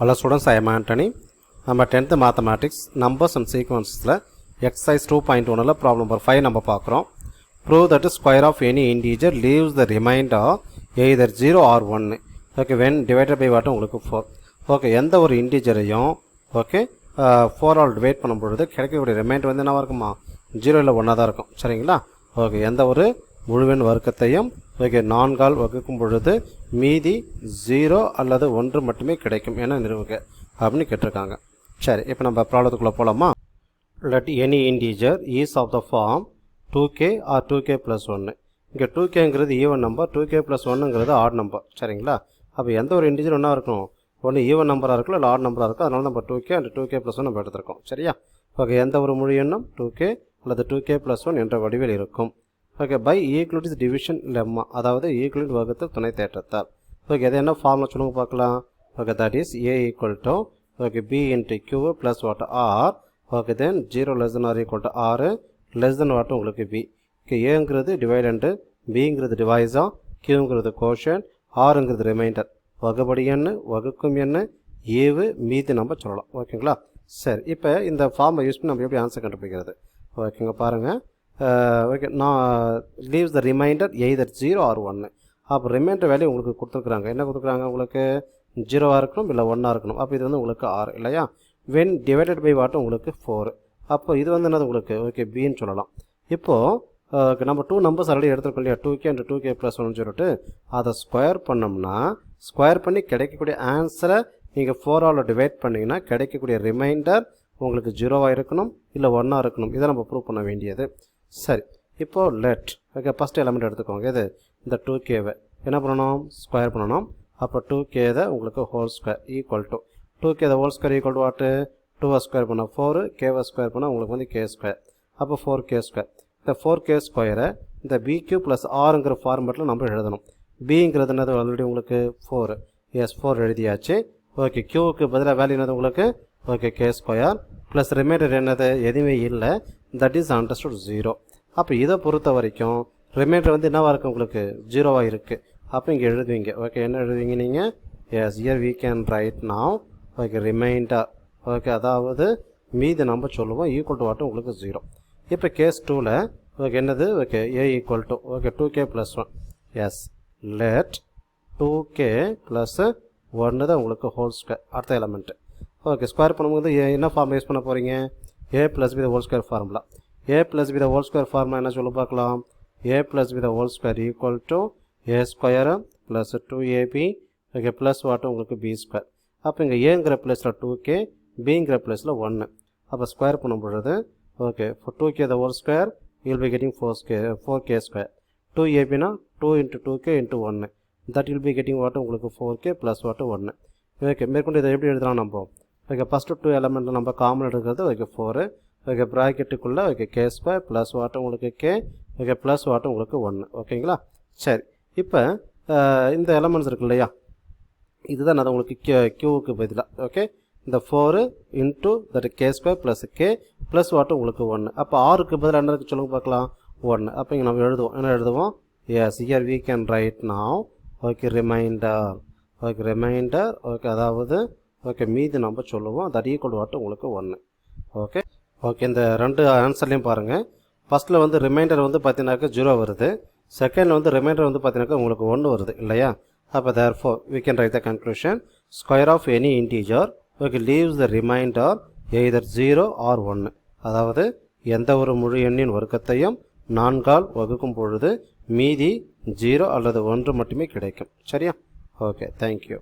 Hello students I am Antony. நம்ம tenth mathematics numbers and சீக்வன்ஸில் exercise two point ஒனில் problem number five நம்ம பார்க்குறோம். Prove that square of any integer leaves the remainder either zero or ஒன்று okay when divided by வாட்டும் உங்களுக்கு four okay எந்த ஒரு இன்டீஜரையும் ஓகே ஃபோர் ஆல் டிவைட் பண்ணும் பொழுது கிடைக்கக்கூடிய ரிமைண்டர் வந்து என்னவாக இருக்குமா? ஜீரோ இல்லை ஒன்றா தான் இருக்கும். சரிங்களா? ஓகே எந்த ஒரு முழுவெண் வர்க்கத்தையும் ஓகே நான்கால் வகுக்கும் பொழுது மீதி ஜீரோ அல்லது ஒன்று மட்டுமே கிடைக்கும் என நிறுவுக அப்படின்னு கேட்டிருக்காங்க. சரி இப்போ நம்ம ப்ராப்ளத்துக்குள்ளே போகலாமா let any integer is of the form two K or two K plus ஒன்று இங்கே two கேங்கிறது even number two K plus ஒன்றுங்கிறது odd number சரிங்களா? அப்போ எந்த ஒரு இண்டிஜர் ஒன்றா இருக்கும் ஒன்று ஈவன் நம்பராக இருக்கும் இல்லை ஆட் நம்பராக இருக்கும் அதனால நம்ம two K and two K plus one நம்ம எடுத்திருக்கோம். சரியா? ஓகே எந்த ஒரு மொழி எண்ணும் டூ கே அல்லது டூ கே ப்ளஸ் ஒன் என்ற வடிவில் இருக்கும். Okay by Euclid's division lemma அதாவது ஈக்குவலிட் வகுத்து துணை தேற்றத்தால். ஓகே அது என்ன ஃபார்முலா சொல்லுங்க பார்க்கலாம். Okay that is A equal to okay B into Q plus what R okay then zero less than R equal to ஆறு லெஸ் தென் வாட் உங்களுக்கு B okay ஏங்கிறது டிவைடண்டு பிங்கிறது டிவைஸா கியூங்கிறது கோஷன் ஆறுங்கிறது ரிமைண்டர் வகுபடி என்ன வகுக்கும் என்ன ஏவு மீதி நம்ம சொல்லலாம். ஓகேங்களா சரி இப்போ இந்த ஃபார்மை யூஸ் பண்ணி நம்ம எப்படி ஆன்சர் கண்டுபிடிக்கிறது? ஓகேங்க பாருங்கள் ஓகே நான் leaves the remainder either zero or ஒன்று அப்போ ரிமைண்டர் வேல்யூ உங்களுக்கு கொடுத்துருக்குறாங்க. என்ன கொடுத்துருக்குறாங்க? உங்களுக்கு ஜீரோவாக இருக்கணும் இல்லை ஒன்னாக இருக்கணும். அப்போ இது வந்து உங்களுக்கு ஆறு இல்லையா? வென் டிவைடட் பை வாட்டும் உங்களுக்கு ஃபோர் அப்போ இது வந்து என்னது உங்களுக்கு? ஓகே பின்னு சொல்லலாம். இப்போது நம்ம டூ நம்பர்ஸ் ஆல்ரெடி எடுத்துருக்கோம் இல்லையா? Two K and two K plus ஒன்று சொல்லிட்டு அதை ஸ்கொயர் பண்ணோம்னா ஸ்கொயர் பண்ணி கிடைக்கக்கூடிய ஆன்சரை நீங்கள் ஃபோரால் டிவைட் பண்ணிங்கன்னா கிடைக்கக்கூடிய ரிமைண்டர் உங்களுக்கு ஜீரோவாக இருக்கணும் இல்லை ஒன்னாக இருக்கணும். இதை நம்ம ப்ரூவ் பண்ண வேண்டியது. சரி இப்போது லெட் ஓகே ஃபஸ்ட் எலமெண்ட் எடுத்துக்கோங்க. இது இந்த டூ கேவை என்ன பண்ணணும்? ஸ்கொயர் பண்ணணும். அப்போ டூ கேதை உங்களுக்கு whole square equal to two K the whole square equal to what டூவை ஸ்கொயர் பண்ணால் ஃபோரு கேவை ஸ்கொயர் பண்ணால் உங்களுக்கு வந்து கே ஸ்கொயர் அப்போ ஃபோர் கே ஸ்கொயர் இந்த ஃபோர் கே ஸ்கொயரை இந்த பி கியூ ப்ளஸ் ஆறுங்கிற ஃபார்மெட்டில் நம்ம எழுதணும். பிங்கிறது என்னது? ஆல்ரெடி உங்களுக்கு ஃபோர் எஸ் ஃபோர் எழுதியாச்சு. ஓகே கியூவுக்கு பதிலாக வேல்யூ என்னது உங்களுக்கு? Okay K square plus remainder என்னது? எதுவுமே இல்லை. தட் இஸ் அண்டர்ஸ்டுட் ஜீரோ அப்போ இதை பொறுத்த வரைக்கும் ரிமைண்டர் வந்து என்னவாக இருக்குது உங்களுக்கு? ஜீரோவாக இருக்குது அப்போ இங்கே எழுதுவீங்க. ஓகே என்ன எழுதுவீங்க நீங்கள் as here we can write now okay remainder okay அதாவது மீதி நம்ம சொல்லுவோம். ஈக்குவல் டு வாட்டும் உங்களுக்கு ஜீரோ இப்போ கேஸ் டூவில் ஓகே என்னது? Okay A equal to okay two K plus one S let two K plus ஒன்று தான் உங்களுக்கு ஹோல் ஸ்கொயர் அடுத்த எலமெண்ட்டு ஓகே ஸ்கொயர் பண்ணும்போது ஏ என்ன ஃபார்ம் யூஸ் பண்ண போகிறீங்க A plus B whole square formula A plus with the whole square formula என்ன சொல்ல பார்க்கலாம்? A plus with the whole square equal to A square plus two AB okay plus வாட்டும் உங்களுக்கு B square அப்போ இங்கே ஏங்கிற ப்ளஸில் டூ கே பிங்கிற ப்ளஸில் ஒன்று அப்போ ஸ்கொயர் பண்ணும் பொழுது okay four two K the whole square will be getting four ஸ்கே four K square two ஏபினா two into two K into ஒன்று தட் வில் பி கெட்டிங் வாட்டும் உங்களுக்கு ஃபோர் கே ப்ளஸ் வாட்டும் ஒன்று ஓகே மேற்கொண்டு இதை எப்படி எழுதலாம் நம்ம? ஓகே ஃபஸ்ட்டு டூ எலமெண்ட்டில் நம்ம காமன் எடுக்கிறது ஓகே ஃபோரு ஓகே ப்ராக்கெட்டுக்குள்ளே ஓகே கே ஸ்கொயர் ப்ளஸ் வாட்டும் உங்களுக்கு கே ஓகே ப்ளஸ் வாட்டும் உங்களுக்கு ஒன்று ஓகேங்களா சரி. இப்போ இந்த எலமெண்ட்ஸ் இருக்கு இல்லையா? இதுதான் நான் உங்களுக்கு கியூ கியூவுக்கு பதிலாக ஓகே இந்த four into that K square plus K plus வாட்டும் உங்களுக்கு ஒன்று அப்போ ஆறுக்கு பதிலாக என்ன இருக்குது சொல்லுங்க பார்க்கலாம். ஒன்று அப்போ இங்கே நம்ம எழுதுவோம். என்ன எழுதுவோம்? As here we can write now okay remainder okay remainder okay அதாவது ஓகே மீதி நம்ம சொல்லுவோம். தட் ஈக்குவல் வாட்டும் உங்களுக்கு ஒன்று ஓகே ஓகே இந்த ரெண்டு ஆன்சர்லையும் பாருங்கள் ஃபஸ்ட்டில் வந்து ரிமைண்டர் வந்து பார்த்தீங்கன்னாக்கா ஜீரோ வருது. செகண்டில் வந்து ரிமைண்டர் வந்து பார்த்தீங்கன்னாக்கா உங்களுக்கு ஒன்று வருது இல்லையா? அப்போ therefore we can write the conclusion square of any integer okay leaves the remainder either zero or ஒன்று அதாவது எந்த ஒரு முழு எண்ணின் வர்க்கத்தையும் நான்கால் வகுக்கும் பொழுது மீதி ஜீரோ அல்லது ஒன்று மட்டுமே கிடைக்கும். சரியா? Okay thank you